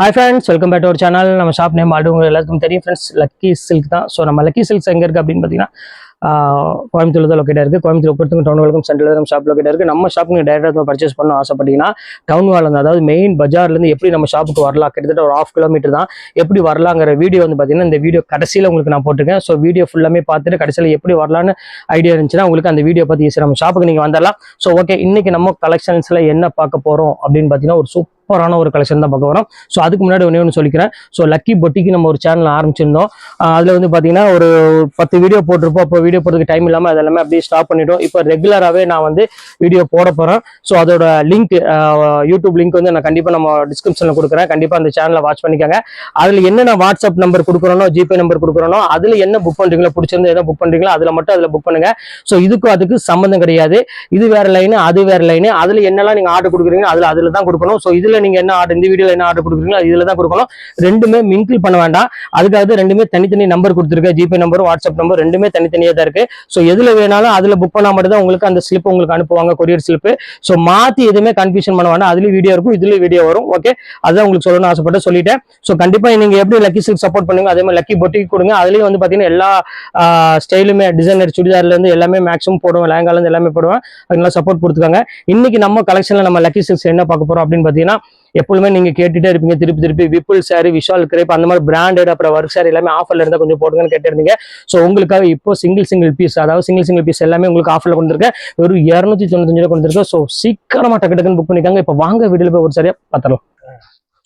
Hi friends welcome back ஒரு channel நம்ம shop name already உங்களுக்கு எல்லாத்துக்கும் தெரியும் ஃப்ரெண்ட்ஸ் லக்கி சில்க் தான். ஸோ நம்ம லக்கி சில்க்ஸ் எங்கே இருக்குது அப்படின்னு பார்த்தீங்கன்னா கோயம்புத்தூர் தான் லொக்கேட்டாக இருக்குது கோயம்புத்தூர் பொறுத்துக்கு டவுன் வெல்கம் சென்டரில் நம்ம ஷாப் லொக்கேட்டாக இருக்குது நம்ம ஷாப் நீங்கள் டேரெக்டாக பர்ச்சேஸ் பண்ண ஆசைப்பட்டீங்கன்னா டவுன் வால் அதாவது மெயின் பஜார்லேருந்து எப்படி நம்ம ஷாப்புக்கு வரலாம்? கிட்டத்தட்ட ஒரு ஆஃப் கிலோமீட்டர் தான். எப்படி வரலாங்கிற வீடியோ வந்து பார்த்தீங்கன்னா இந்த வீடியோ கடைசியில் உங்களுக்கு நான் போட்டிருக்கேன். ஸோ வீடியோ ஃபுல்லாமே பார்த்துட்டு கடைசியில் எப்படி வரலான்னு ஐடியா இருந்துச்சுன்னா உங்களுக்கு அந்த வீடியோ பற்றி ஈஸியாக நம்ம ஷாப்புக்கு நீங்கள் வந்துடலாம் ஸோ ஓகே இன்றைக்கி நம்ம கலெக்ஷன்ஸில் என்ன பார்க்க போகிறோம் அப்படின்னு பார்த்தீங்கன்னா ஒரு சூப்பரான ஒரு கலெக்ஷன் தான் பார்க்க வரோம் ஸோ அதுக்கு முன்னாடி ஒன்றே ஒன்று சொல்லிக்கிறேன். ஸோ லக்கி பொட்டிக்கு நம்ம ஒரு சேனல் ஆரம்பிச்சிருந்தோம். அதில் வந்து பார்த்தீங்கன்னா ஒரு பத்து வீடியோ போட்டிருப்போம். அப்போ வீடியோ போடுறதுக்கு டைம் இல்லாமல் அதெல்லாமே அப்படியே ஸ்டாப் பண்ணிட்டோம். இப்போ ரெகுலராகவே நான் வந்து வீடியோ போட போகிறேன் ஸோ அதோட லிங்க் யூடியூப் லிங்க் வந்து நான் கண்டிப்பாக நம்ம டிஸ்கிரிப்ஷனில் கொடுக்குறேன். கண்டிப்பாக அந்த சேனலை வாட்ச் பண்ணிக்கோங்க. அதில் என்னென்ன வாட்ஸ்அப் நம்பர் கொடுக்குறோனோ ஜிபே நம்பர் கொடுக்குறோனோ அதில் என்ன புக் பண்ணுறீங்களோ பிடிச்சிருந்து எதாவது புக் பண்ணுறீங்களோ அதில் மட்டும் அதில் புக் பண்ணுங்கள் ஸோ இதுக்கும் அதுக்கு சம்மந்தம் கிடையாது. இது வேறு லைனு அது வேறு லைனு அதில் என்னெல்லாம் நீங்கள் ஆர்டர் கொடுக்குறீங்க அதில் அதில் தான் கொடுக்கணும். ஸோ இதில் நீங்கள் என்ன ஆர்டர் இந்த வீடியோ என்ன ஆர்டர் கொடுக்குறீங்களோ இதுல இதில் தான் கொடுக்கணும். ரெண்டுமே மிங்கிள் பண்ண வேண்டாம். அதுக்காக தான் ரெண்டுமே தனித்தனி நம்பர் கொடுத்துருக்கேன். ஜிபே நம்பரும் வாட்ஸ்அப் நம்பர் ரெண்டுமே தனித்தனியாக தான் இருக்கு. ஸோ எதில் வேணாலும் அதில் புக் பண்ணா மட்டும் தான் உங்களுக்கு அந்த ஸ்லிப் உங்களுக்கு அனுப்புவாங்க கொரியர் ஸ்லிப்பு ஸோ மாற்றி எதுவுமே கன்ஃபியூஷன் பண்ண வேண்டாம். அதுலேயும் வீடியோ இருக்கும் இதுலேயும் வீடியோ வரும். ஓகே அதான் உங்களுக்கு சொல்லணும்னு ஆசைப்பட்டு சொல்லிட்டேன். ஸோ கண்டிப்பாக நீங்கள் எப்படி லக்கி சில்க் சப்போர்ட் பண்ணுங்க அதே மாதிரி லக்கி பொட்டிக்கு கொடுங்க. அதுலேயும் வந்து பார்த்தீங்கன்னா எல்லா ஸ்டைலுமே டிசைனர் சுடிதார்லேருந்து எல்லாமே மேக்ஸிமம் போடுவேன். லேங்காலேருந்து எல்லாமே போடுவேன். அதனால சப்போர்ட் கொடுத்துக்காங்க. இன்னைக்கு நம்ம கலெக்ஷனில் நம்ம லக்கி சில்க்ஸ் என்ன பார்க்க போகிறோம் அப்படின்னு பார்த்தீங்கன்னா எப்பவுமே நீங்க கேட்டுட்டே இருப்பீங்க. திருப்பி திருப்பி விப்புல் சாரி விஷால் கிரேப் அந்த மாதிரி பிராண்டட் அப்புறம் ஒர்க் சாரி எல்லாமே ஆஃபர்ல இருந்தா கொஞ்சம் போடுங்கன்னு கேட்டிருந்தீங்க. ஸோ உங்களுக்காக இப்போ சிங்கிள் சிங்கிள் பீஸ் அதாவது சிங்கிள் சிங்கிள் பீஸ் எல்லாமே உங்களுக்கு ஆஃபர்ல கொடுத்துருக்கேன். வெறும் இரநூத்தி தொண்ணூத்தஞ்சு ரூபா கொடுத்துருக்கேன். ஸோ சீக்கிரமா டக்கு டக்குன்னு புக் பண்ணிக்காங்க. இப்போ வாங்க வீடியோல போய் ஒரு சரியா பார்த்துடலாம்.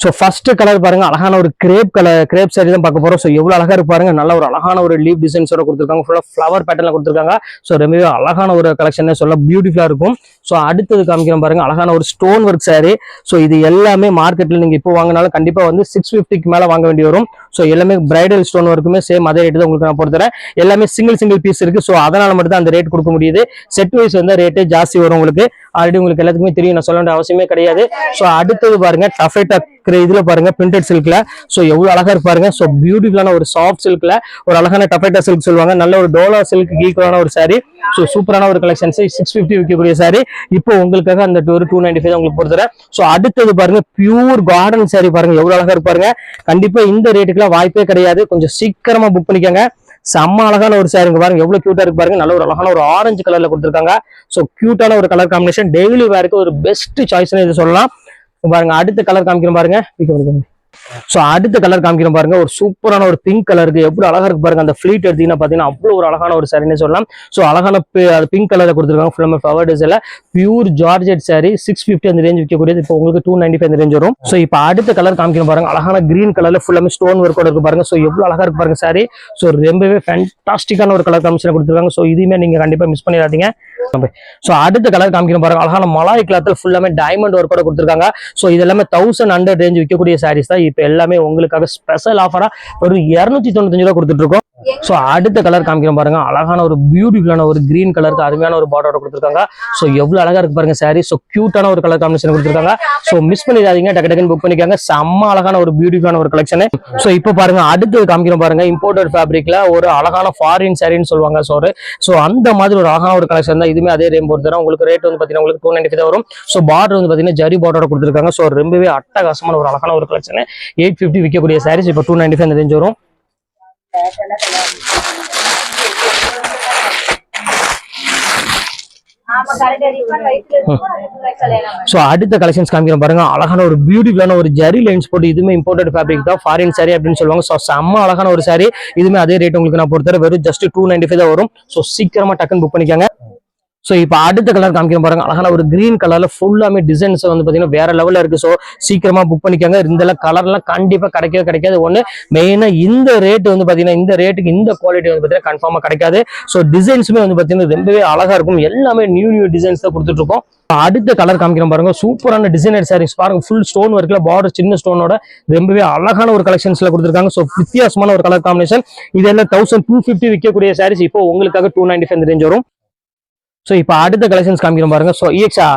ஸோ ஃபர்ஸ்ட் கலர் பாருங்க அழகான ஒரு கிரேப் கலர் கிரேப் சாரி தான் பார்க்க போறோம். ஸோ எவ்வளவு அழகா இருப்பாருங்க நல்ல ஒரு அழகான ஒரு லீவ் டிசைன்ஸோட கொடுத்துருக்காங்க. ஃபுல்லாக ஃப்ளவர் பேட்டர்ல கொடுத்துருக்காங்க. ஸோ ரொம்பவே அழகான ஒரு கலெக்ஷன் சொல்ல பியூட்டிஃபுல்லா இருக்கும். ஸோ அடுத்தது காமிக்கிறோம் பாருங்க அழகான ஒரு ஸ்டோன் ஒர்க் சாரி ஸோ இது எல்லாமே மார்க்கெட்ல நீங்க இப்போ வாங்கினாலும் கண்டிப்பா வந்து சிக்ஸ் ஃபிஃப்டிக்கு மேல வாங்க வேண்டி வரும். ஸோ எல்லாமே பிரைடல் ஸ்டோன் ஒர்க்குமே சேம் அதே ரேட்டு தான் உங்களுக்கு நான் பொறுத்தரேன் எல்லாமே சிங்கிள் சிங்கிள் பீஸ் இருக்கு. ஸோ அதனால மட்டும் தான் அந்த ரேட் கொடுக்க முடியுது. செட் வைஸ் வந்து ரேட்டு ஜாஸ்தி வரும் உங்களுக்கு. ஆல்ரெடி உங்களுக்கு எல்லாத்துக்குமே தெரியும். நான் சொல்ல வேண்டிய அவசியமே கிடையாது. ஸோ அடுத்தது பாருங்க டஃபேட்டா இதுல பாருங்க பிரிண்டட் சில்க்ல ஸோ எவ்வளவு அழகா இருப்பாருங்க ஸோ பியூட்டிஃபுல்லான ஒரு சாஃப்ட் சில்க்ல ஒரு அழகான டஃபேட்டா சில்க் சொல்லுவாங்க. நல்ல ஒரு டோலா சில்க் ஈக்குவலான ஒரு சாரி ஸோ சூப்பரான ஒரு கலெக்ஷன்ஸ் சிக்ஸ் ஃபிஃப்டி விற்கக்கூடிய சாரி இப்போ உங்களுக்காக அந்த ஒரு டூ நைன்டி ஃபைவ் உங்களுக்கு பொறுத்தர ஸோ அடுத்தது பாருங்க பியூர் கார்டன் சாரி பாருங்க. எவ்வளவு அழகா இருப்பாருங்க கண்டிப்பா இந்த ரேட்டுக்குலாம் வாய்ப்பே கிடையாது. கொஞ்சம் சீக்கிரமா புக் பண்ணிக்கோங்க. செம்ம அழகான ஒரு சாரிங்க பாருங்க. எவ்வளவு கியூட்டா இருக்கு பாருங்க. நல்ல ஒரு அழகான ஒரு ஆரஞ்சு கலர்ல கொடுத்துருக்காங்க. ஸோ கியூட்டான ஒரு கலர் காம்பினேஷன் டெய்லி வேருக்கு ஒரு பெஸ்ட் சாய்ஸ்னு இது சொல்லலாம். பாருங்க அடுத்த கலர் காமிக்கிறோம் பாருங்க. ஸோ அடுத்த கலர் காமிக்கிறோம் பாருங்க. ஒரு சூப்பரான ஒரு பிங்க் கலருக்கு எவ்வளவு அழகா இருக்கு பாருங்க. அந்த ஃபிளீட் எடுத்தீங்கன்னா பாத்தீங்கன்னா அவ்வளவு ஒரு அழகான ஒரு சாரின்னு சொல்லலாம். ஸோ அழகான பிங்க் கலர்ல கொடுத்துருக்காங்க. ஃபுல்லாமே flower டிசைல pure georgette sari six fifty அந்த ரேஞ்ச் விற்கக்கூடியது இப்போ உங்களுக்கு டூ நைன்டி ஃபைவ் அந்த ரேஞ்ச் வரும். ஸோ இப்போ அடுத்த கலர் காமிக்கிறோம் பாருங்க. அழகான கிரீன் கலர்ல ஃபுல்லாமே ஸ்டோன் ஒர்க்கோட இருக்கு பாருங்க. ஸோ எவ்வளவு அழகா இருக்கு பாருங்க சாரி ஸோ ரொம்பவே ஃபேன்டாஸ்டிக்கான ஒரு கலர் காமிஷன் கொடுத்துருக்காங்க. ஸோ இதுவுமே நீங்க கண்டிப்பா மிஸ் பண்ணிடாதீங்க. ஸோ அடுத்த கலர் காமிக்கிறோம் பாருங்க. அழகான மலாய் கிளாத்தில் ஃபுல்லாமே டைமண்ட் ஒர்க்கோட கொடுத்துருக்காங்க. ஸோ இது எல்லாமே தௌசண்ட் ஹண்ட்ரட் ரேஞ்ச் விற்கக்கூடிய சாரீஸ் தான். இப்போ எல்லாமே உங்களுக்காக ஸ்பெஷல் ஆஃபரா ஒரு இரநூத்தி தொண்ணூத்தஞ்சு ரூபா கொடுத்துட்டு ஸோ அடுத்த கலர் காமிக்கிறோம் பாருங்க. அழகான ஒரு பியூட்டிஃபுல்லான ஒரு கிரீன் கலருக்கு அருமையான ஒரு பார்டரோட கொடுத்துருக்காங்க. ஸோ எவ்வளவு அழகா இருக்கு பாருங்க சாரி ஸோ கியூட்டான ஒரு கலர் காம்பினேஷன் கொடுத்துருக்காங்க. ஸோ மிஸ் பண்ணிடாதீங்க. டக்கு டக்குன்னு புக் பண்ணிக்காங்க. செம்ம அழகான ஒரு பியூட்டிஃபுல்லான ஒரு கலெக்ஷன் ஸோ இப்போ பாருங்க அடுத்து காமிக்கிறோம் பாருங்க. இம்போர்ட்டட் ஃபேப்ரிக்ல ஒரு அழகான ஃபாரின் சாரின்னு சொல்லுவாங்க ஸோ ஸோ அந்த மாதிரி ஒரு அழகான ஒரு கலெக்ஷன் தான். இதுவுமே அதே ரேம் பொறுத்து உங்களுக்கு ரேட் வந்து பாத்தீங்கன்னா உங்களுக்கு டூ நைன்டி தான் வரும். ஸோ பார்டர் வந்து பாத்தீங்கன்னா ஜரி பார்டரோட கொடுத்துருக்காங்க. ஸோ ரொம்பவே அட்டகாசமான ஒரு அழகான ஒரு கலெக்ஷன் எயிட் ஃபிஃப்டி விற்கக்கூடிய சாரீஸ் இப்போ டூ நைன்டி ஃபைவ் அந்த ரேஞ்ச் வரும் ஸோ அடுத்த கலெக்ஷன்ஸ் காமிக்கிறோம் பாருங்க. அழகான ஒரு பியூட்டிஃபுல்லான ஒரு ஜரி லைன்ஸ் போட்டு இதுவுமே இம்போர்ட்டட் ஃபேப்ரிக் தான். ஃபாரின் சாரி அப்படின்னு சொல்லுவாங்க. ஸோ செம்ம அழகான ஒரு சாரி இதுவுமே அதே ரேட் உங்களுக்கு நான் பொறுத்தவரை வெறும் ஜஸ்ட் டூ நைன்டி ஃபைவ் தான் வரும். ஸோ சீக்கிரமா டக்குன்னு புக் பண்ணிக்கோங்க. ஸோ இப்போ அடுத்த கலர் காமிக்கிறோம் பாருங்க. அழகான ஒரு கிரீன் கலர்ல ஃபுல்லாமே டிசைன்ஸ் வந்து பார்த்தீங்கன்னா வேற லெவலில் இருக்கு. ஸோ சீக்கிரமா புக் பண்ணிக்கோங்க. இந்த கலர்லாம் கண்டிப்பாக கிடைக்கவே கிடைக்காது. ஒன்று மெயினாக இந்த ரேட் வந்து பார்த்தீங்கன்னா இந்த ரேட்டுக்கு இந்த குவாலிட்டி வந்து பார்த்தீங்கன்னா கன்ஃபார்மாக கிடைக்காது. ஸோ டிசைன்ஸுமே வந்து பார்த்தீங்கன்னா ரொம்பவே அழகா இருக்கும். எல்லாமே நியூ நியூ டிசைன்ஸ் தான் கொடுத்துட்டு இருக்கோம். அடுத்த கலர் காமிக்கிறோம் பாருங்க. சூப்பரான டிசைனர் சாரீஸ் பாருங்க ஃபுல் ஸ்டோன் ஒர்க்ல பார்டர் சின்ன ஸ்டோனோட ரொம்பவே அழகான ஒரு கலெக்ஷன்ஸ்ல கொடுத்துருக்காங்க. ஸோ வித்தியாசமான ஒரு கலர் காம்பினேஷன் இதெல்லாம் தௌசண்ட் டூ ஃபிஃப்டி விற்கக்கூடிய சாரீஸ் இப்போ உங்களுக்காக டூ நைன்டி ஃபைவ் ரேஞ்ச் வரும். ஸோ இப்போ அடுத்த கலெக்ஷன்ஸ் காமிக்கிறோம் பாருங்க. ஸோ இஎக்ஸா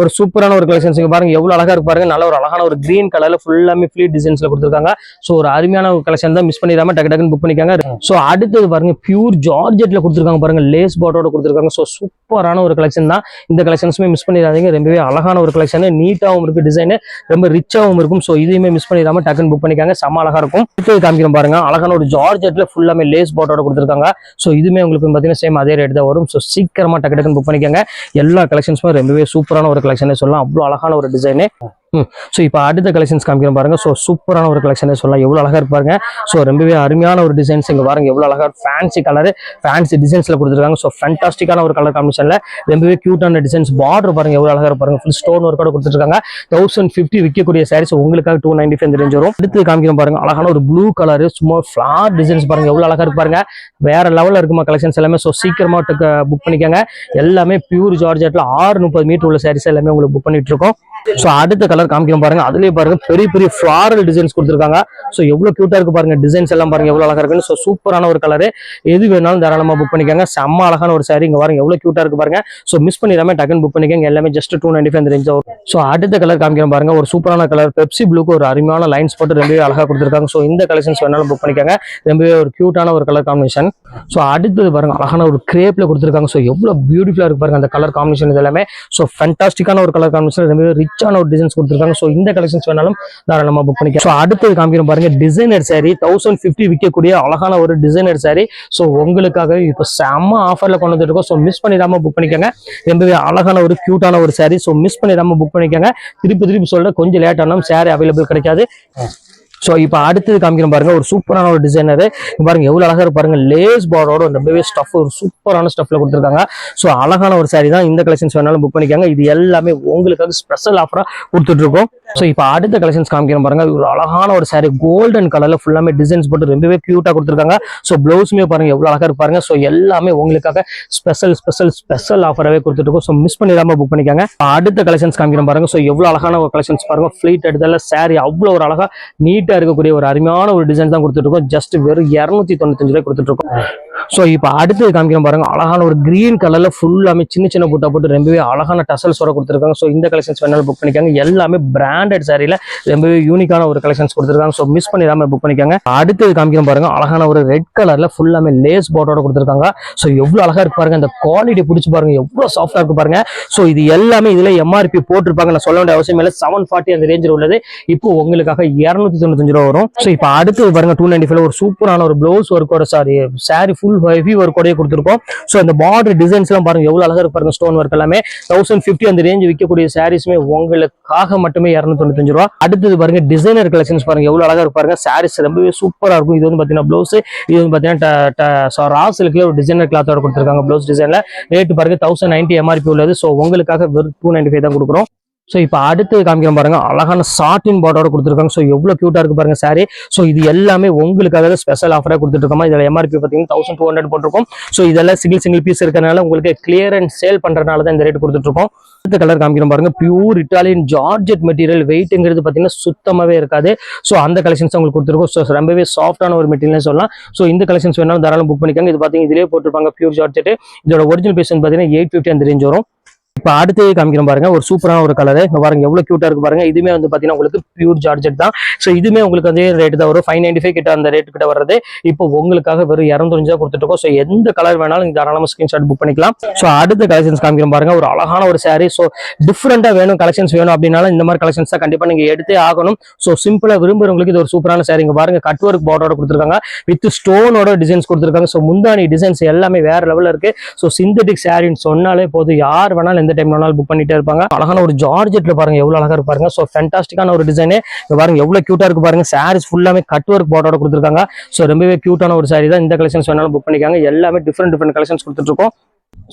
ஒரு சூப்பரான ஒரு கலெக்ஷன்ஸ் இங்கே பாருங்க. எவ்வளோ அழகா இருக்கு பாருங்க. நல்ல ஒரு அழகான ஒரு கிரீன் கலர்ல ஃபுல்லாமே ஃபிளீட் டிசைன்ஸ்ல கொடுத்துருக்காங்க. ஸோ ஒரு அருமையான ஒரு கலெக்ஷன் தான் மிஸ் பண்ணிடாம டக்கு டக்குன்னு புக் பண்ணிக்காங்க. ஸோ அடுத்தது பாருங்க பியூர் ஜார்ஜெட்ல கொடுத்துருக்காங்க பாருங்க. லேஸ் பாட்டோட கொடுத்துருக்காங்க. ஸோ சூப்பரான ஒரு கலெக்ஷன் தான். இந்த கலெக்ஷன்ஸுமே மிஸ் பண்ணிடாதீங்க. ரொம்பவே அழகான ஒரு கலெக்ஷன் நீட்டாகவும் இருக்கு டிசைனு ரொம்ப ரிச்சாகவும் இருக்கும். ஸோ இதையுமே மிஸ் பண்ணிடாம டக்குன்னு புக் பண்ணிக்காங்க. செம்ம அழகாக இருக்கும். அடுத்தது காமிக்கிறோம் பாருங்க. அழகான ஒரு ஜார்ஜெட்டில் ஃபுல்லாமே லேஸ் போட்டோட கொடுத்துருக்காங்க. ஸோ இதுமே உங்களுக்கு பார்த்தீங்கன்னா சேம் அதே ரேட் தான் வரும். ஸோ சீக்கிரமா டக்கு டக்குன்னு புக் பண்ணிக்கோங்க. எல்லா கலெக்ஷன்ஸுமே ரொம்பவே சூப்பரான ஒரு கலெக்ஷனே சொல்லலாம். அவ்வளோ அழகான ஒரு டிசைனு ஸோ இப்போ அடுத்த கலெக்ஷன்ஸ் காமிக்கிறோம் பாருங்க. ஸோ சூப்பரான ஒரு கலெக்ஷனே சொல்லலாம். எவ்வளோ அழகா இருப்பாருங்க ஸோ ரொம்பவே அருமையான ஒரு டிசைன்ஸ் இங்க பாருங்க. எவ்வளோ அழகா ஃபேன்சி கலர் ஃபேன்சி டிசைன்ஸ்ல கொடுத்துருக்காங்க. ஸோ ஃபேண்டாஸ்டிக்கான ஒரு கலர் காம்பினேஷன்ல ரொம்பவே க்யூட்டான டிசைன்ஸ் பார்டர் பாருங்க எவ்வளோ அழகா இருப்பாருங்க ஃபுல் ஸ்டோன் ஒர்க்கோட கொடுத்துருக்காங்க. தௌசண்ட் ஃபிஃப்டி விற்கக்கூடிய சாரீஸ் உங்களுக்காக டூ நைன்டி ஃபைவ் ரேஞ்ச் வரும். அடுத்து காமிக்கிறோம் பாருங்க. அழகான ஒரு ப்ளூ கலர் சும்மா ஃபிளார் டிசைன்ஸ் பாருங்க. எவ்வளோ அழகா இருப்பாருங்க பாருங்க. வேற லெவலில் இருக்குமா கலெக்ஷன்ஸ் எல்லாமே? ஸோ சீக்கிரமா புக் பண்ணிக்கோங்க. எல்லாமே பியூர் ஜார்ஜெட்டில் ஆறு முப்பது மீட்டர் உள்ள சாரீஸ் எல்லாமே உங்களுக்கு புக் பண்ணிட்டு இருக்கோம். ஸோ அடுத்த கலர் காமிக்கிறோம் பாருங்க. அதுலயே பாருங்க பெரிய பெரிய ஃபிளாரல் டிசைன்ஸ் கொடுத்துருக்காங்க. ஸோ எவ்வளவு கியூட்டா இருக்கு பாருங்க டிசைன்ஸ் எல்லாம் பாருங்க எவ்வளவு அழகா இருக்குன்னு. ஸோ சூப்பரான ஒரு கலர் எது வேணாலும் தாராளமா புக் பண்ணிக்கோங்க. செம்ம அழகான ஒரு சாரி இங்க பாருங்க எவ்வளவு கியூட்டா இருக்கு பாருங்க. ஸோ மிஸ் பண்ணிடாம டக்குன்னு புக் பண்ணிக்கோங்க. எல்லாமே just two ninety five range so அடுத்த கலர் காமிக்கிறோம் பாருங்க. ஒரு சூப்பரான கலர் பெப்சி ப்ளூக்கு ஒரு அருமையான லைன்ஸ் போட்டு ரொம்பவே அழகா கொடுத்துருக்காங்க. ஸோ இந்த கலெக்ஷன்ஸ் வேணாலும் புக் பண்ணிக்கோங்க. ரொம்பவே ஒரு கியூட்டான ஒரு கலர் காம்பினேஷன் ஸோ அடுத்தது பாருங்க அழகான ஒரு கிரேப்ல கொடுத்துருக்காங்க. ஸோ எவ்வளவு பியூட்டிஃபுல்லா இருக்கு பாருங்க அந்த கலர் காம்பினேஷன் இது எல்லாமே ஸோ ஒரு கலர் காம்பினேஷன் ரொம்பவே ரிச்சான ஒரு டிசைன்ஸ் கொடுத்துருக்காங்க. ஸோ இந்த கலெக்ஷன்ஸ் வேணாலும் தாராளமாக புக் பண்ணிக்கலாம். ஸோ அடுத்தது காமிக்கிறோம் பாருங்க டிசைனர் சாரி தௌசண்ட் ஃபிஃப்டி விற்கக்கூடிய அழகான ஒரு டிசைனர் சாரி ஸோ உங்களுக்காக இப்போ செம்ம ஆஃபரில் கொண்டு வந்துருக்கோம். ஸோ மிஸ் பண்ணிடாம புக் பண்ணிக்கோங்க. ரொம்பவே அழகான ஒரு க்யூட்டான ஒரு சாரி ஸோ மிஸ் பண்ணிடாம புக் பண்ணிக்கோங்க. திருப்பி திருப்பி சொல்ல கொஞ்சம் லேட் ஆனாலும் சாரி அவைலபிள் கிடைக்காது. ஸோ இப்போ அடுத்தது காமிக்கிறோம் பாருங்க ஒரு சூப்பரான ஒரு டிசைனர் பாருங்க எவ்வளோ அழகாக இருப்பாருங்க லேஸ் பார்டரோட ரொம்பவே ஸ்டஃப் ஒரு சூப்பரான ஸ்டஃப்ல கொடுத்துருக்காங்க. ஸோ அழகான ஒரு சாரி தான் இந்த கலெக்ஷன்ஸ் வேணாலும் புக் பண்ணிக்காங்க. இது எல்லாமே உங்களுக்காக ஸ்பெஷல் ஆஃபராக கொடுத்துட்டு இருக்கோம் ஸோ இப்போ அடுத்த கலெக்ஷன்ஸ் காமிக்கிறோம் பாருங்க ஒரு அழகான ஒரு சாரி கோல்டன் கலர்ல ஃபுல்லாமே டிசைன்ஸ் போட்டு ரொம்பவே கியூட்டாக கொடுத்துருக்காங்க. ஸோ ப்ளவுஸுமே பாருங்க எவ்வளோ அழகாக இருப்பாருங்க ஸோ எல்லாமே உங்களுக்காக ஸ்பெஷல் ஸ்பெஷல் ஸ்பெஷல் ஆஃபராகவே கொடுத்துட்டு இருக்கோம் ஸோ மிஸ் பண்ணிடாம புக் பண்ணிக்காங்க. அடுத்த கலெக்ஷன்ஸ் காமிக்கிறோம் பாருங்க. ஸோ எவ்வளோ அழகான ஒரு கலெக்ஷன்ஸ் பாருங்க. ஃபிளீட் எடுத்தால சாரி அவ்வளோ ஒரு அழகாக நீட் நீட்டாக இருக்கக்கூடிய ஒரு அருமையான ஒரு டிசைன் தான் கொடுத்துட்ருக்கோம் ஜஸ்ட் வெறும் இரநூத்தி தொண்ணூத்தஞ்சு ரூபாய் கொடுத்துட்ருக்கோம் ஸோ இப்போ அடுத்தது காமிக்கிறோம் பாருங்க அழகான ஒரு கிரீன் கலர்ல ஃபுல்லாமே சின்ன சின்ன பூட்டா போட்டு ரொம்பவே அழகான டசல்ஸோட கொடுத்துருக்காங்க. ஸோ இந்த கலெக்ஷன்ஸ் வேணாலும் புக் பண்ணிக்காங்க. எல்லாமே பிராண்டட் சாரியில ரொம்பவே யூனிக்கான ஒரு கலெக்ஷன்ஸ் கொடுத்துருக்காங்க. ஸோ மிஸ் பண்ணிடாம புக் பண்ணிக்காங்க. அடுத்தது காமிக்கிறோம் பாருங்க அழகான ஒரு ரெட் கலர்ல ஃபுல்லாமே லேஸ் போட்டோட கொடுத்துருக்காங்க. ஸோ எவ்வளோ அழகா இருக்கு பாருங்க அந்த குவாலிட்டி பிடிச்சி பாருங்க எவ்வளோ சாஃப்டா இருக்கு பாருங்க. ஸோ இது எல்லாமே இதுல எம்ஆர்பி போட்டிருப்பாங்க. நான் சொல்ல வேண்டிய அவசியம் இல்லை. செவன் ஃபார்ட்டி அந்த ரேஞ்சில் உள்ளது. இப்போ உங்களுக்காக இரநூத்தி தொண்ணூத்தஞ்சு ரூபா வரும். ஸோ இப்போ அடுத்தது பாருங்க டூ நைன்டி ஃபைவ் ஒரு சூப்பரான ஒரு ப்ளவுஸ் ஒர்க்கோட சாரி சாரி ஃபுல் ஹெவி ஒர்க்கோடய கொடுத்துருக்கோம் ஸோ அந்த பார்டர் டிசைன்ஸ் எல்லாம் பாருங்க எவ்வளவு அழகா இருக்கு பாருங்க ஸ்டோன் ஒர்க் எல்லாமே. தௌசண்ட் ஃபிஃப்டி அந்த ரேஞ்ச் விற்கக்கூடிய சாரீஸுமே உங்களுக்காக மட்டுமே இரநூத்தி தொண்ணூத்தஞ்சு ரூபா. அடுத்தது பாருங்க டிசைனர் கலெக்ஷன்ஸ் பாருங்க எவ்வளோ அழகா இருக்கு பாருங்க. சாரீஸ் ரொம்பவே சூப்பரா இருக்கும். இது வந்து பாத்தீங்கன்னா ப்ளவுஸ் இது வந்து பாத்தீங்கன்னா ரா சில்க்ல ஒரு டிசைனர் கிளாத்தோட கொடுத்துருக்காங்க ப்ளவுஸ் டிசைன்ல ரேட் பாருங்க தௌசண்ட் நைன்ட்டி எம்ஆர்பி உள்ளது. ஸோ உங்களுக்காக வெறும் டூ நைன்டி ஃபைவ் தான் கொடுக்குறோம். ஸோ இப்போ அடுத்து காமிக்கிறோம் பாருங்க அழகான சாட்டின் பார்டரோட கொடுத்துருக்காங்க. ஸோ எவ்வளோ க்யூட்டாக இருக்கு பாருங்க சாரி ஸோ இது எல்லாமே உங்களுக்காக ஸ்பெஷல் ஆஃபராக கொடுத்துருக்கோம் இதில் எம்ஆர்பி பார்த்தீங்கன்னா தௌசண்ட் டூ ஹண்ட்ரட் போட்டிருக்கோம். ஸோ இதெல்லாம் சிங்கிள் சிங்கிள் பீஸ் இருக்கிறனால உங்களுக்கு கிளியர் அண்ட் சேல் பண்ணுறதுனால தான் இந்த ரேட் கொடுத்துட்ருக்கோம். அடுத்த கலர் காமிக்கிறோம் பாருங்க பியூர் இட்டாலியன் ஜார்ஜெட் மெட்டீரியல் வெயிட்டுங்கிறது பார்த்தீங்கன்னா சுத்தமாகவே இருக்காது. ஸோ அந்த கலெக்ஷன்ஸ் உங்களுக்கு கொடுத்துருக்கோம். ஸோ ரொம்பவே சாஃப்டான ஒரு மெட்டீரியல் சொல்லலாம். ஸோ இந்த கலெக்ஷன்ஸ் வேணாலும் தாராளம் புக் பண்ணிக்காங்க. இது பார்த்தீங்கன்னா இதிலே போட்டிருப்பாங்க பியூர் ஜார்ஜெட் இதோட ஒரிஜினல் பேஸ் வந்து பார்த்தீங்கன்னா எயிட் ஃபிஃப்டி அந்த ரேஞ்ச் வரும். இப்போ அடுத்து காமிக்கிறோம் பாருங்க. ஒரு சூப்பரான ஒரு கலரு இங்க பாருங்க எவ்வளோ க்யூட்டாக இருக்கு பாருங்க. இதுமே வந்து பார்த்தீங்கன்னா உங்களுக்கு பியூர் ஜார்ஜெட் தான். ஸோ இதுமே உங்களுக்கு அதே ரேட் தான் வரும். ஃபைவ் நைன்டி ஃபைவ் கிட்ட அந்த ரேட்டு கிட்ட வர்றது. இப்போ உங்களுக்காக வெறும் இரநூறுஞ்சா தான் கொடுத்துட்டு இருக்கோம். ஸோ எந்த கலர் வேணாலும் நீங்கள் தாராளமாக ஸ்கிரீன்ஷாட் புக் பண்ணிக்கலாம். ஸோ அடுத்த கலெக்ஷன்ஸ் காமிக்கிறோம் பாருங்க. ஒரு அழகான ஒரு சாரீ ஸோ டிஃப்ரெண்ட்டாக வேணும் கலெக்ஷன்ஸ் வேணும் அப்படின்னாலும் இந்த மாதிரி கலெக்ஷன்ஸ் தான் கண்டிப்பாக நீங்கள் எடுத்தே ஆகணும். ஸோ சிம்பிளாக விரும்புகிறவங்களுக்கு இது ஒரு சூப்பரான saree. பாருங்க கட் ஒர்க் பார்டரோட கொடுத்துருக்காங்க. வித் ஸ்டோனோட டிசைன்ஸ் கொடுத்துருக்காங்க. ஸோ முந்தானி டிசைன்ஸ் எல்லாமே வேற லெவலில் இருக்கு. ஸோ சிந்தட்டிக் சாரின்னு சொன்னாலே போதும். யார் வேணாலும் எந்த டைம் வேணாலும் புக் பண்ணிட்டே இருப்பாங்க. அழகான ஒரு ஜார்ஜெட்ல பாருங்க எவ்வளவு அழகா இருக்கு பாருங்க. ஸோ ஃபேண்டாஸ்டிக்கான ஒரு டிசைனே பாருங்க எவ்வளவு கியூட்டா இருக்கு பாருங்க. சாரீஸ் ஃபுல்லாமே கட் ஒர்க் போட்டோட கொடுத்துருக்காங்க. ஸோ ரொம்பவே கியூட்டான ஒரு சாரீ தான். இந்த கலெக்ஷன்ஸ் வேணாலும் புக் பண்ணிக்காங்க. எல்லாமே டிஃப்ரெண்ட் டிஃப்ரெண்ட் கலெக்ஷன்ஸ் கொடுத்துட்டு இருக்கோம்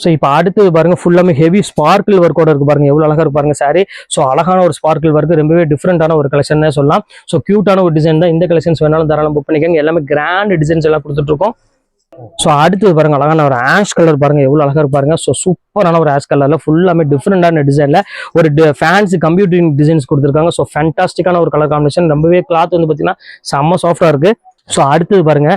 ஸோ இப்போ அடுத்தது பாருங்க ஃபுல்லாமே ஹெவி ஸ்பார்க்கிள் ஒர்க்கோட இருக்கு பாருங்க. எவ்வளவு அழகா இருக்கு பாருங்க சாரி ஸோ அழகான ஒரு ஸ்பார்க்கிள் ஒர்க் ரொம்பவே டிஃப்ரெண்டான ஒரு கலெக்ஷன் சொல்லலாம். ஸோ கியூட்டான ஒரு டிசைன் தான். இந்த கலெக்ஷன்ஸ் வேணாலும் தாராளம் புக் பண்ணிக்கோங்க. எல்லாமே கிராண்ட் டிசைன்ஸ் எல்லாம் கொடுத்துட்டு இருக்கோம் ஸோ அடுத்தது பாருங்க அழகான ஒரு ஆஷ் கலர் பாருங்க எவ்வளோ அழகா இருப்பாருங்க பாருங்க. ஸோ சூப்பரான ஒரு ஆஷ் கலர்ல ஃபுல்லாமே டிஃப்ரெண்டான டிசைன்ல ஒரு ஃபேன்சி கம்ப்யூட்டரிங் டிசைன்ஸ் கொடுத்துருக்காங்க. ஸோ ஃபேன்டாஸ்டிக்கான ஒரு கலர் காம்பினேஷன் ரொம்பவே கிளாத் வந்து பார்த்தீங்கன்னா செம்ம சாஃப்டா இருக்கு. ஸோ அடுத்தது பாருங்க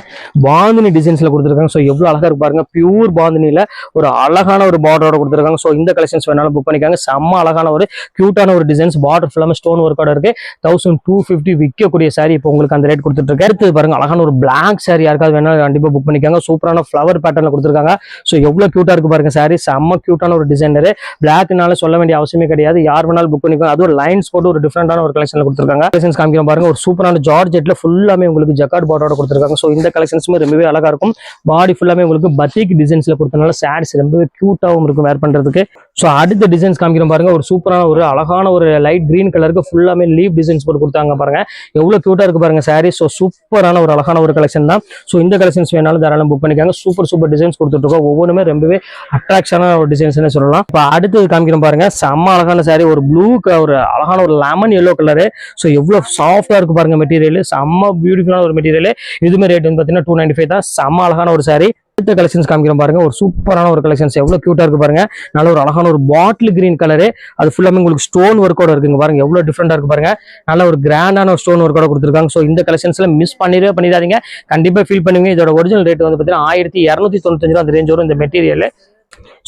பாந்தினி டிசைன்ஸ்ல கொடுத்துருக்காங்க. ஸோ எவ்வளோ அழகா இருக்கு பாருங்க. பியூர் பாந்தினில ஒரு அழகான ஒரு பார்டரோட கொடுத்துருக்காங்க. ஸோ இந்த கலெக்ஷன்ஸ் வேணாலும் புக் பண்ணிக்காங்க. செம்ம அழகான ஒரு கியூட்டான ஒரு டிசைன்ஸ் பார்டர் ஃபுல்லாமே ஸ்டோன் ஒர்க்கோட இருக்கு. தௌசண்ட் டூ ஃபிஃப்டி விற்கக்கூடிய சாரி இப்போ உங்களுக்கு அந்த ரேட் கொடுத்துட்டு இருக்கு அடுத்தது பாருங்க அழகான ஒரு பிளாக் சாரி யாருக்காவது வேணாலும் கண்டிப்பாக புக் பண்ணிக்காங்க. சூப்பரான ஃப்ளவர் பேட்டர்ல கொடுத்துருக்காங்க. ஸோ எவ்வளோ கியூட்டா இருக்கு பாருங்க சாரி செம்ம கியூட்டான ஒரு டிசைனர் பிளாக்னால சொல்ல வேண்டிய அவசியமே கிடையாது. யார் வேணாலும் புக் பண்ணிக்கோங்க. அதுவும் லைன்ஸ் போட்டு ஒரு டிஃப்ரெண்டான ஒரு கலெக்ஷன்ல கொடுத்துருக்காங்க. கலெக்ஷன்ஸ் காமிக்கிறோம் பாருங்க. ஒரு சூப்பரான ஜார்ஜெட்ல ஃபுல்லாமே உங்களுக்கு ஜக்கார்ட் பார்டரோட கொடுத்துருக்காங்க. ஸோ இந்த கலெக்ஷன்ஸுமே ரொம்பவே அழகா இருக்கும். பாடி ஃபுல்லாமே உங்களுக்கு பத்திக் டிசைன்ஸ்ல கொடுத்தனால சாரீஸ் ரொம்பவே கியூட்டாகவும் இருக்கும் வேர் பண்றதுக்கு. ஸோ அடுத்த டிசைன்ஸ் காமிக்கிறோம் பாருங்க. ஒரு சூப்பரான ஒரு அழகான ஒரு லைட் கிரீன் கலருக்கு ஃபுல்லாமே லீவ் டிசைன்ஸ் போட்டு கொடுத்தாங்க பாருங்க. எவ்வளவு கியூட்டா இருக்கு பாருங்க சாரீஸ் ஸோ சூப்பரான ஒரு அழகான ஒரு கலெக்ஷன் தான். ஸோ இந்த கலெக்ஷன்ஸ் வேணாலும் தாராளம் புக் பண்ணிக்காங்க. சூப்பர் சூப்பர் டிசைன்ஸ் கொடுத்துட்டு இருக்கோம். ஒவ்வொன்றுமே ரொம்பவே அட்ராக்ஷனான ஒரு டிசைன்ஸ்னு சொல்லலாம். இப்போ அடுத்தது காமிக்கிறோம் பாருங்க. செம்ம அழகான சாரீ ஒரு ப்ளூ ஒரு அழகான ஒரு லெமன் எல்லோ கலரு ஸோ எவ்வளோ சாஃப்டா இருக்கு பாருங்க மெட்டீரியல் செம்ம பியூட்டிஃபுல்லான ஒரு மெட்டீரியல் இதுமே ரேட் வந்து பார்த்தீங்கன்னா டூ நைன்டி ஃபைவ் தான். செம்ம அழகான ஒரு சாரி அடுத்த கலெக்ஷன்ஸ் காமிக்கிறோம் பாருங்க. ஒரு சூப்பரான ஒரு கலெக்ஷன்ஸ் எவ்வளவு கியூட்டா இருக்கு பாருங்க. நல்ல ஒரு அழகான ஒரு பாட்டில் கிரீன் கலரு அது ஃபுல்லாமே உங்களுக்கு ஸ்டோன் ஒர்க்கோட இருக்குங்க பாருங்க. எவ்வளவு டிஃப்ரெண்டா இருக்கு பாருங்க. நல்ல ஒரு கிராண்டான ஒரு ஸ்டோன் ஒர்க்கோட கொடுத்துருக்காங்க. ஸோ இந்த கலெக்ஷன்ஸ்ல மிஸ் பண்ணிடவே பண்ணிடாதீங்க. கண்டிப்பா ஃபீல் பண்ணுவீங்க. இதோட ஒரிஜினல் ரேட் வந்து பார்த்தீங்கன்னா ஆயிரத்தி இரநூத்தி தொண்ணூத்தஞ்சு ரூபா. அந்த ரேஞ்ச் வரும். இந்த மெட்டீரியல்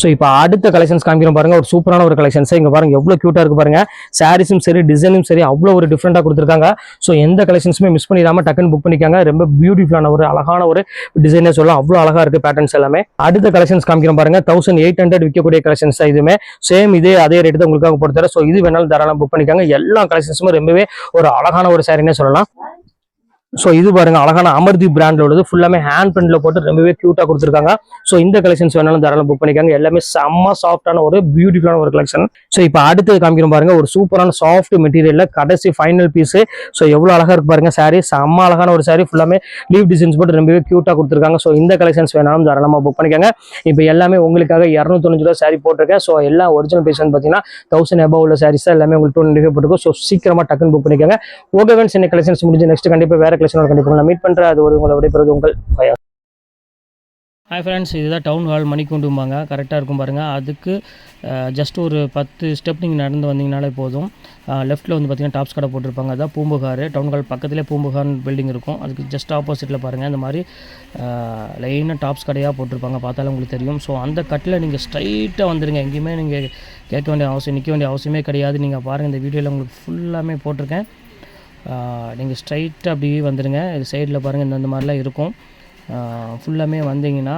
ஸோ இப்போ அடுத்த கலெக்ஷன்ஸ் காமிக்கிறோம் பாருங்க. ஒரு சூப்பரான ஒரு கலெக்ஷன்ஸ் இங்கே பாருங்க எவ்வளோ க்யூட்டாக இருக்கு பாருங்க. சாரீஸும் சரி டிசைனும் சரி அவ்வளோ ஒரு டிஃப்ரெண்ட்டாக கொடுத்துருக்காங்க. ஸோ எந்த கலெக்ஷன்ஸுமே மிஸ் பண்ணிடாம டக்குன்னு புக் பண்ணிக்காங்க. ரொம்ப பியூட்டிஃபுல்லான ஒரு அழகான ஒரு டிசைனே சொல்லலாம். அவ்வளோ அழகாக இருக்கு பேட்டர்ன்ஸ் எல்லாமே. அடுத்த கலெக்ஷன்ஸ் காமிக்கிறோம் பாருங்க. தௌசண்ட் எயிட் ஹண்ட்ரட் விற்கக்கூடிய கலெக்ஷன்ஸ் இதுமே சேம் இதே அதே ரேட்டு தான் உங்களுக்காக பொறுத்தவரை ஸோ இது வேணாலும் தாராளம் புக் பண்ணிக்காங்க. எல்லா கலெக்ஷன்ஸுமே ரொம்பவே ஒரு அழகான ஒரு சாரின்னே சொல்லலாம். ஸோ இது பாருங்க அழகான அமர்தீப் பிராண்ட்ல உள்ளது ஃபுல்லாமே ஹேண்ட் பிரிண்ட்ல போட்டு ரொம்பவே கியூட்டா கொடுத்துருக்காங்க. ஸோ இந்த கலெக்ஷன்ஸ் வேணாலும் தாராளம் புக் பண்ணிக்காங்க. எல்லாமே செம்ம சாஃப்டான ஒரு பியூட்டிஃபுல்லான ஒரு கலெக்ஷன் ஸோ இப்போ அடுத்தது காமிக்கிறோம் பாருங்க ஒரு சூப்பரான சாஃப்ட் மெட்டீரியல்ல கடைசி ஃபைனல் பீஸ் ஸோ எவ்வளோ அழகா இருக்கு பாருங்க சாரி செம்ம அழகான ஒரு சாரி ஃபுல்லாமே லீவ் டிசைன்ஸ் போட்டு ரொம்பவே கியூட்டா கொடுத்துருக்காங்க. ஸோ இந்த கலெக்ஷன்ஸ் வேணாலும் தாராளமா புக் பண்ணிக்காங்க. இப்போ எல்லாமே உங்களுக்காக இரநூத்தொண்ணூறு ரூபா சாரி போட்டிருக்கேன். ஸோ எல்லா ஒரிஜினல் பீஸ் பார்த்தீங்கன்னா தௌசண்ட் எபவ் உள்ள சாரீஸ் எல்லாமே உங்களுக்கு டூ ஹண்ட்ரட் போட்டுருக்கும். ஸோ சீக்கிரமா டக்குன்னு புக் பண்ணிக்காங்க. ஓகே வேன்ஸ் என்ன கலெக்ஷன்ஸ் முடிஞ்சு நெக்ஸ்ட் கண்டிப்பாக வேற கலெக்ஷனோட கண்டிப்பாக நான் மீட் பண்ணுறேன் அது ஒரு உங்களை விடைபெறுவது உங்கள் ஃபயர் ஹாய் ஃப்ரெண்ட்ஸ் இதுதான் டவுன் ஹால் மணிக்கூண்டும்பாங்க. கரெக்டாக இருக்கும் பாருங்கள் அதுக்கு ஜஸ்ட் ஒரு பத்து ஸ்டெப் நீங்கள் நடந்து வந்தீங்கனாலே போதும். லெஃப்ட்டில் வந்து பார்த்தீங்கன்னா டாப்ஸ் கடை போட்டிருப்பாங்க. அதான் பூம்புகார். டவுன் ஹால் பக்கத்துலேயே பூம்புகார்னு பில்டிங் இருக்கும். அதுக்கு ஜஸ்ட் ஆப்போசிட்டில் பாருங்கள் இந்த மாதிரி லைனாக டாப்ஸ் கடையாக போட்டிருப்பாங்க. பார்த்தாலும் உங்களுக்கு தெரியும். ஸோ அந்த கட்டில் நீங்கள் ஸ்ட்ரைட்டாக வந்துடுங்க எங்கேயுமே நீங்கள் கேட்க வேண்டிய அவசியம் நிற்க வேண்டிய அவசியமே கிடையாது. நீங்கள் பாருங்கள் இந்த வீடியோவில் உங்களுக்கு ஃபுல்லாமே போட்டிருக்கேன். நீங்கள் ஸ்ட்ரைட்டாக அப்படியே வந்துடுங்க. இது சைடில் பாருங்கள் இந்த மாதிரிலாம் இருக்கும். ஃபுல்லாமே வந்தீங்கன்னா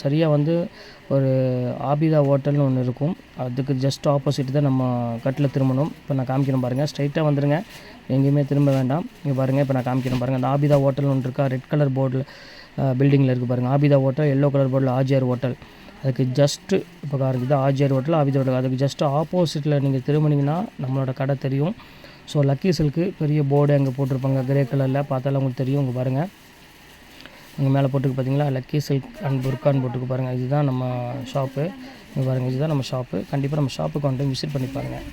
சரியாக வந்து ஒரு ஆபிதா ஹோட்டல்னு ஒன்று இருக்கும். அதுக்கு ஜஸ்ட் ஆப்போசிட் தான் நம்ம கட்டில் திரும்பணும். இப்போ நான் காமிக்கிறேன் பாருங்கள் ஸ்ட்ரைட்டாக வந்துடுங்க. எங்கேயுமே திரும்ப வேண்டாம். இங்கே பாருங்கள் இப்போ நான் காமிக்கிறேன் பாருங்கள் அந்த ஆபிதா ஹோட்டல்னு ஒன்று இருக்கா? ரெட் கலர் போர்டில் பில்டிங்கில் இருக்குது பாருங்கள் ஆபிதா ஹோட்டல் எல்லோ கலர் போர்டில் ஆஜியார் ஹோட்டல் அதுக்கு ஜஸ்ட்டு இப்போ பாருங்க இது ஆஜியார் ஹோட்டல் ஆபிதா ஹோட்டல் அதுக்கு ஜஸ்ட் ஆப்போசிட்டில் நீங்கள் திரும்பினீங்கன்னா நம்மளோட கடை தெரியும். ஸோ லக்கி சில்க்கு பெரிய போர்டு அங்கே போட்டிருப்பாங்க. கிரே கலரில் பார்த்தாலும் உங்களுக்கு தெரியும். உங்கள் பாருங்கள் அங்கே மேலே போட்டுருக்கு பார்த்தீங்களா லக்கி சில்க் அண்ட் புர்கான் போட்டுக்கு பாருங்கள் இதுதான் நம்ம ஷாப்பு இங்கே பாருங்கள் இதுதான் நம்ம ஷாப்பு கண்டிப்பாக நம்ம ஷாப்புக்கு வந்து விசிட் பண்ணி பாருங்கள்